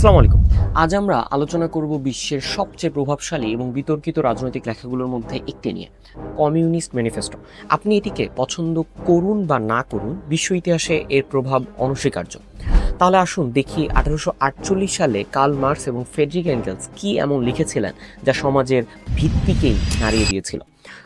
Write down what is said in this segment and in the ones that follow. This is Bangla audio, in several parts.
আসসালামু আলাইকুম। আজ আমরা আলোচনা করব বিশ্বের সবচেয়ে প্রভাবশালী এবং বিতর্কিত রাজনৈতিক লেখাগুলোর মধ্যে একটি নিয়ে। Communist manifesto. আপনি এটিকে পছন্দ করুন বা না করুন, বিশ্ব ইতিহাসে এর প্রভাব অনস্বীকার্য। তাহলে আসুন দেখি আঠারোশো আটচল্লিশ সালে কার্ল মার্কস এবং ফেডরিক অ্যাঙ্গেলস কি এমন লিখেছিলেন যা সমাজের ভিত্তিকেই নাড়িয়ে দিয়েছিল।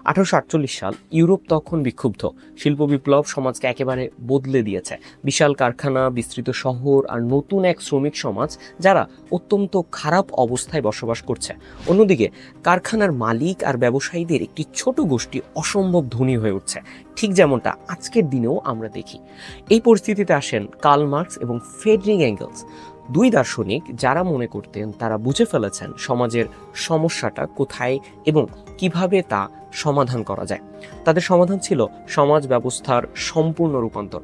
আঠারোশো আটচল্লিশ সাল ইউরোপ তখন বিক্ষুব্ধ। শিল্প বিপ্লব সমাজকে একেবারে বদলে দিয়েছে। বিশাল কারখানা, বিস্তৃত শহর আর নতুন এক শ্রমিক সমাজ যারা অত্যন্ত খারাপ অবস্থায় বসবাস করছে। অন্যদিকে কারখানার মালিক আর ব্যবসায়ীদের একটি ছোট গোষ্ঠী অসম্ভব ধনী হয়ে উঠছে। ঠিক যেমনটা আজকের দিনেও আমরা দেখি। এই পরিস্থিতিতে আসেন কার্ল মার্কস এবং ফেডরিক অ্যাঙ্গেলস দুই দার্শনিক যারা মনে করতেন তারা বুঝে ফেলেছেন সমাজের সমস্যাটা কোথায় এবং কীভাবে তা সমাধান করা যায়। তাদের সমাধান ছিল সমাজ ব্যবস্থার সম্পূর্ণ রূপান্তর।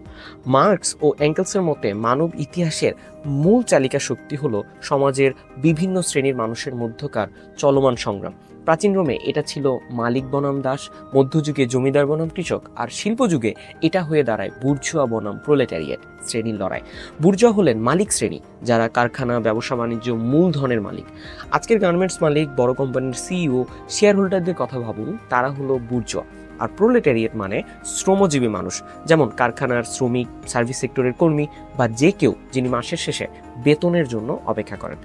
মার্কস ও অ্যাঙ্কেলসের মতে মানব ইতিহাসের মূল চালিকা শক্তি হলো সমাজের বিভিন্ন শ্রেণির মানুষের মধ্যকার চলমান সংগ্রাম। প্রাচীন রোমে এটা ছিল মালিক বনাম দাস, মধ্যযুগে জমিদার বনাম কৃষক আর শিল্পযুগে এটা হয়ে দাঁড়ায় বুর্জুয়া বনাম প্রোলেটারিয়েট শ্রেণির লড়াই। বুর্জুয়া হলেন মালিক শ্রেণি, যারা কারখানা, ব্যবসা, বাণিজ্য মূলধনের মালিক। আজকের গার্মেন্টস মালিক, বড় কোম্পানির সিইও শেয়ার হোল্ডারদের কথা ভাবুন, তারা হলো বুর্জুয়া। আর প্রোলেটারিয়েট মানে শ্রমজীবী মানুষ, যেমন কারখানার শ্রমিক সার্ভিস সেক্টরের কর্মী বা যে কেউ যিনি মাসের শেষে বেতনের জন্য অপেক্ষা করেন।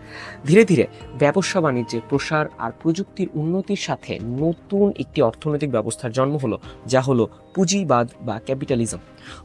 ধীরে ধীরে ব্যবসা বাণিজ্যের প্রসার আর প্রযুক্তির উন্নতির সাথে নতুন একটি অর্থনৈতিক ব্যবস্থার জন্ম হলো, যা হলো পুঁজিবাদ বা ক্যাপিটালিজম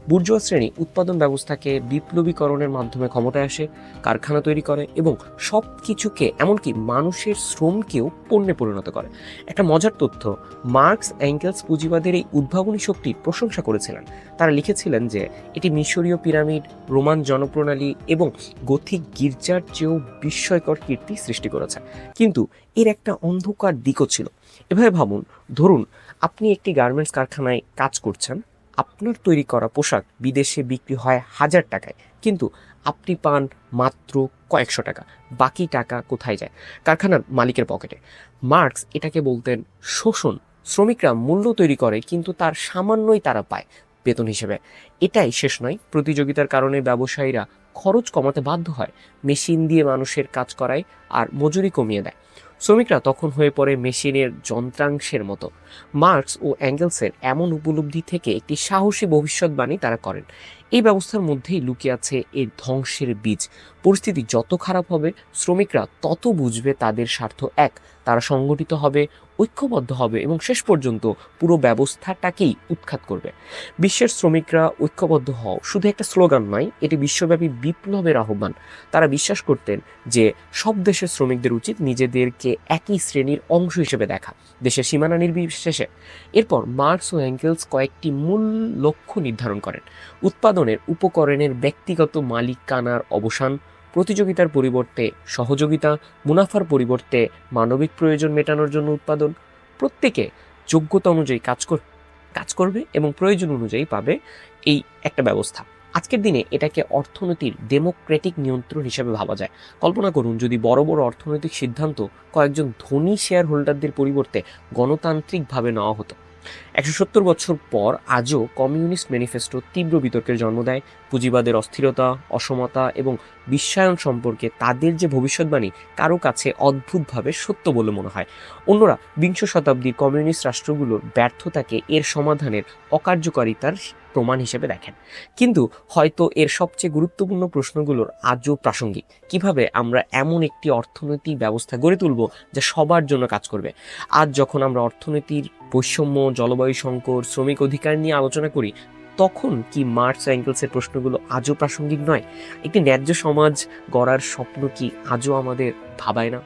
বুর্জোয়া শ্রেণি উৎপাদন ব্যবস্থাকে বিপ্লবীকরণের মাধ্যমে ক্ষমতায় আসে, কারখানা তৈরি করে এবং সব কিছুকে এমনকি মানুষের শ্রমকেও পণ্যে পরিণত করে। একটা মজার তথ্য, মার্কস অ্যাঙ্কেলস পুঁজিবাদের এই উদ্ভাবনী শক্তির প্রশংসা করেছিলেন। তারা লিখেছিলেন যে, এটি মিশরীয় পিরামিড, রোমান জনপ্রণালী এবং গথিক গির্জার চেয়েও বিস্ময়কর কীর্তি সৃষ্টি করেছে। কিন্তু এর একটা অন্ধকার দিকও ছিল। এভাবে ভাবুন, ধরুন, আপনি একটি গার্মেন্টস কারখানায় কাজ করছেন, আপনার তৈরি করা পোশাক বিদেশে বিক্রি হয় হাজার টাকায়, কিন্তু আপনি পান মাত্র কয়েকশো টাকা, বাকি টাকা কোথায় যায়? কারখানার মালিকের পকেটে। মার্কস এটাকে বলতেন শোষণ। শ্রমিকরা মূল্য তৈরি করে, কিন্তু তার সামান্যই তারা পায় বেতন হিসেবে। এটাই শেষ নয়, প্রতিযোগিতার কারণে ব্যবসায়ীরা খরচ কমাতে বাধ্য হয়, মেশিন দিয়ে মানুষের কাজ করায় আর মজুরি কমিয়ে দেয়। শ্রমিকরা তখন হয়ে পড়ে মেশিনের যন্ত্রাংশের মতো। মার্কস ও অ্যাঙ্গেলসের এমন উপলব্ধি থেকে একটি সাহসী ভবিষ্যৎবাণী তারা করেন। এই ব্যবস্থার মধ্যেই লুকিয়ে আছে এর ধ্বংসের বীজ। পরিস্থিতি যত খারাপ হবে, শ্রমিকরা তত বুঝবে তাদের স্বার্থ এক। তারা সংগঠিত হবে, ঐক্যবদ্ধ হবে এবং শেষ পর্যন্ত পুরো ব্যবস্থাটাকেই উৎখাত করবে। বিশ্বের শ্রমিকরা ঐক্যবদ্ধ হও। শুধু একটা স্লোগান নয়, এটি বিশ্বব্যাপী বিপ্লবের আহ্বান। তারা বিশ্বাস করতেন যে সব দেশের শ্রমিকদের উচিত নিজেদেরকে একই শ্রেণির অংশ হিসেবে দেখা, দেশের সীমানা নির্বিশেষে। এরপর মার্কস ও অ্যাঙ্কেলস কয়েকটি মূল লক্ষ্য নির্ধারণ করেন। উৎপাদনের উপকরণের ব্যক্তিগত মালিকানার অবসান, প্রতিযোগিতার পরিবর্তে সহযোগিতা, মুনাফার পরিবর্তে মানবিক প্রয়োজন মেটানোর জন্য উৎপাদন। প্রত্যেকে যোগ্যতা অনুযায়ী কাজ কর, কাজ করবে এবং প্রয়োজন অনুযায়ী পাবে এই একটা ব্যবস্থা। আজকের দিনে এটাকে অর্থনীতির ডেমোক্রেটিক নিয়ন্ত্রণ হিসেবে ভাবা যায়। কল্পনা করুন, যদি বড় বড় অর্থনৈতিক সিদ্ধান্ত কয়েকজন ধনী শেয়ার হোল্ডারদের পরিবর্তে গণতান্ত্রিকভাবে নেওয়া হতো। একশো সত্তর বছর পর আজও কমিউনিস্ট ম্যানিফেস্টো তীব্র বিতর্কের জন্ম দেয়। পুঁজিবাদের অস্থিরতা, অসমতা এবং বিশ্বায়ন সম্পর্কে তাদের যে ভবিষ্যৎবাণী কারও কাছে অদ্ভুতভাবে সত্য বলে মনে হয়। অন্যরা বিংশ শতাব্দীর কমিউনিস্ট রাষ্ট্রগুলোর ব্যর্থতাকে এর সমাধানের অকার্যকারিতার প্রমাণ হিসেবে দেখেন। কিন্তু হয়তো এর সবচেয়ে গুরুত্বপূর্ণ প্রশ্নগুলোর আজও প্রাসঙ্গিক। কীভাবে আমরা এমন একটি অর্থনৈতিক ব্যবস্থা গড়ে তুলব, যা সবার জন্য কাজ করবে? আজ যখন আমরা অর্থনীতির বৈষম্য, জলবায়ু সংকট শ্রমিক অধিকার নিয়ে আলোচনা করি, তখন কি মার্কস অ্যাঙ্গেলসের প্রশ্নগুলো আজও প্রাসঙ্গিক নয়? একটি ন্যায্য সমাজ গড়ার স্বপ্ন কি আজও আমাদের ভাবায় না?